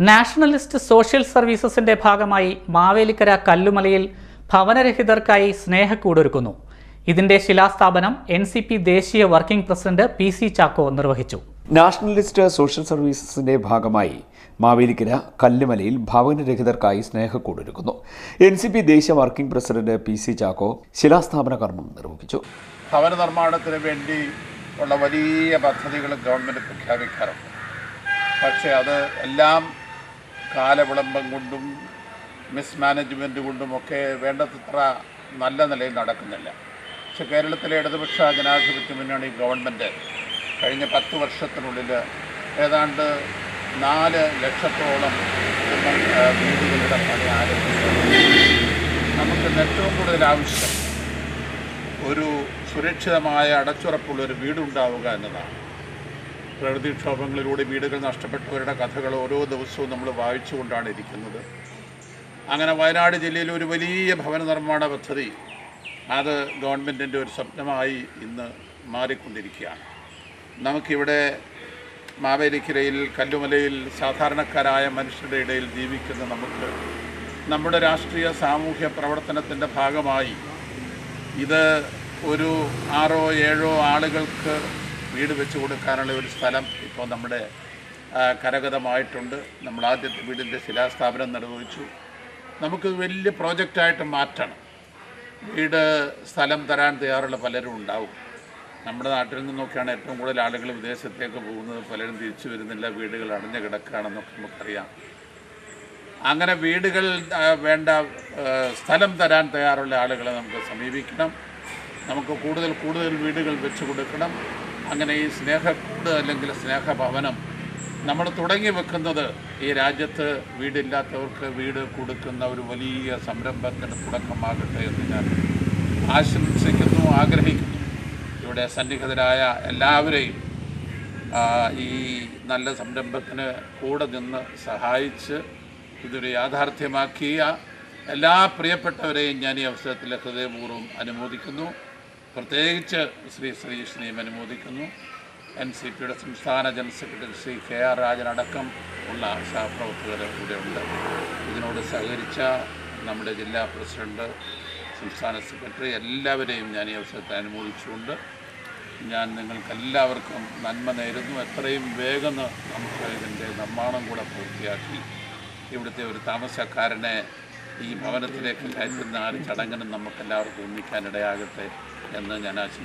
Nationalist social സർവീസസിന്റെ ഭാഗമായി മാവേലിക്കര കല്ലുമലയിൽ ഭവനരഹിതർക്കായി സ്നേഹക്കൂടൊരുക്കുന്നു. ഇതിന്റെ ശിലാസ്ഥാപനം എൻ സി പി ദേശീയ working president P C Chacko നിർവഹിച്ചു. നാഷണലിസ്റ്റ് സോഷ്യൽ സർവീസസിന്റെ ഭാഗമായി മാവേലിക്കര കല്ലുമലയിൽ ഭവനരഹിതർക്കായി സ്നേഹക്കൂടൊരുക്കുന്നു. എൻ സി പി ദേശീയ working president P C Chacko ശിലാസ്ഥാപന കർമ്മം നിർവഹിച്ചു. ഭവന നിർമ്മാണത്തിന് വേണ്ടി ഉള്ള വലിയ പദ്ധതികൾ ഗവൺമെന്റ് പ്രഖ്യാപിക്കാറുണ്ട്. പക്ഷേ അത് എല്ലാം കാലവിളംബം കൊണ്ടും മിസ്മാനേജ്മെന്റ് കൊണ്ടുമൊക്കെ വേണ്ടത്ര നല്ല നിലയിൽ നടക്കുന്നില്ല. പക്ഷെ കേരളത്തിലെ ഇടതുപക്ഷ ജനാധിപത്യ മുന്നണി ഗവൺമെന്റ് കഴിഞ്ഞ പത്ത് വർഷത്തിനുള്ളിൽ ഏതാണ്ട് നാല് ലക്ഷത്തോളം വീടുകളുടെ പണി ആരംഭിച്ചു. നമുക്ക് ഏറ്റവും കൂടുതൽ ആവശ്യം ഒരു സുരക്ഷിതമായ അടച്ചുറപ്പുള്ള ഒരു വീടുണ്ടാവുക എന്നതാണ്. പ്രകൃതിക്ഷോഭങ്ങളിലൂടെ വീടുകൾ നഷ്ടപ്പെട്ടവരുടെ കഥകൾ ഓരോ ദിവസവും നമ്മൾ വായിച്ചുകൊണ്ടാണ് ഇരിക്കുന്നത്. അങ്ങനെ വയനാട് ജില്ലയിൽ ഒരു വലിയ ഭവന നിർമ്മാണ പദ്ധതി അത് ഗവൺമെന്റിന്റെ ഒരു സ്വപ്നമായി ഇന്ന് മാറിക്കൊണ്ടിരിക്കുകയാണ്. നമുക്കിവിടെ മാവേലിക്കരയിൽ കല്ലുമലയിൽ സാധാരണക്കാരായ മനുഷ്യരുടെ ഇടയിൽ ജീവിക്കുന്ന നമുക്ക് നമ്മുടെ രാഷ്ട്രീയ സാമൂഹ്യ പ്രവർത്തനത്തിന്റെ ഭാഗമായി ഇത് ഒരു ആറോ ഏഴോ ആളുകൾക്ക് വീട് വെച്ച് കൊടുക്കാനുള്ള ഒരു സ്ഥലം ഇപ്പോൾ നമ്മുടെ കരഗതമായിട്ടുണ്ട്. നമ്മൾ ആദ്യത്തെ വീടിന്റെ ശിലാസ്ഥാപനം നിർവഹിച്ചു. നമുക്ക് വലിയ പ്രോജക്റ്റായിട്ട് മാറ്റണം. വീട് സ്ഥലം തരാൻ തയ്യാറുള്ള പലരും ഉണ്ടാവും. നമ്മുടെ നാട്ടിൽ നിന്നൊക്കെയാണ് ഏറ്റവും കൂടുതൽ ആളുകൾ വിദേശത്തേക്ക് പോകുന്നത്. പലരും തിരിച്ചു വരുന്നില്ല. വീടുകൾ അടഞ്ഞു കിടക്കുകയാണെന്നൊക്കെ നമുക്കറിയാം. അങ്ങനെ വീടുകൾ വേണ്ട സ്ഥലം തരാൻ തയ്യാറുള്ള ആളുകളെ നമുക്ക് സമീപിക്കണം. നമുക്ക് കൂടുതൽ കൂടുതൽ വീടുകൾ വെച്ച് കൊടുക്കണം. അങ്ങനെ ഈ സ്നേഹക്കൂട് അല്ലെങ്കിൽ സ്നേഹഭവനം നമ്മൾ തുടങ്ങി വെക്കുന്നത് ഈ രാജ്യത്ത് വീടില്ലാത്തവർക്ക് വീട് കൊടുക്കുന്ന ഒരു വലിയ സംരംഭത്തിന് തുടക്കമാകട്ടെ എന്ന് ഞാൻ ആശംസിക്കുന്നു ആഗ്രഹിക്കുന്നു. ഇവിടെ സന്നിഹിതരായ എല്ലാവരെയും ഈ നല്ല സംരംഭത്തിന് കൂടെ നിന്ന് സഹായിച്ച് ഇതൊരു യാഥാർത്ഥ്യമാക്കിയ എല്ലാ പ്രിയപ്പെട്ടവരെയും ഞാൻ ഈ അവസരത്തിൽ ഹൃദയപൂർവം അനുമോദിക്കുന്നു. പ്രത്യേകിച്ച് ശ്രീ ശ്രീകൃഷ്ണനെയും അനുമോദിക്കുന്നു എൻ സി പിയുടെ സംസ്ഥാന general secretary Shri K R Rajan അടക്കം ഉള്ള സഹപ്രവർത്തകർ ഇവിടെ ഉണ്ട്. ഇതിനോട് സഹകരിച്ച നമ്മുടെ ജില്ലാ പ്രസിഡന്റ് സംസ്ഥാന സെക്രട്ടറി എല്ലാവരെയും ഞാൻ ഈ അവസരത്തെ അനുമോദിച്ചുകൊണ്ട് ഞാൻ നിങ്ങൾക്കെല്ലാവർക്കും നന്മ നേരുന്നു. എത്രയും വേഗം നമുക്ക് ഇതിന്റെ നിർമ്മാണം കൂടെ പൂർത്തിയാക്കി ഇവിടുത്തെ ഒരു താമസക്കാരനെ ഈ ഭവനത്തിലേക്ക് കയറ്റുന്ന ആ ഒരു ചടങ്ങിനും നമുക്കെല്ലാവർക്കും ഒന്നിക്കാനിടയാകട്ടെ എന്ന് ഞാൻ ആശംസിക്കുന്നു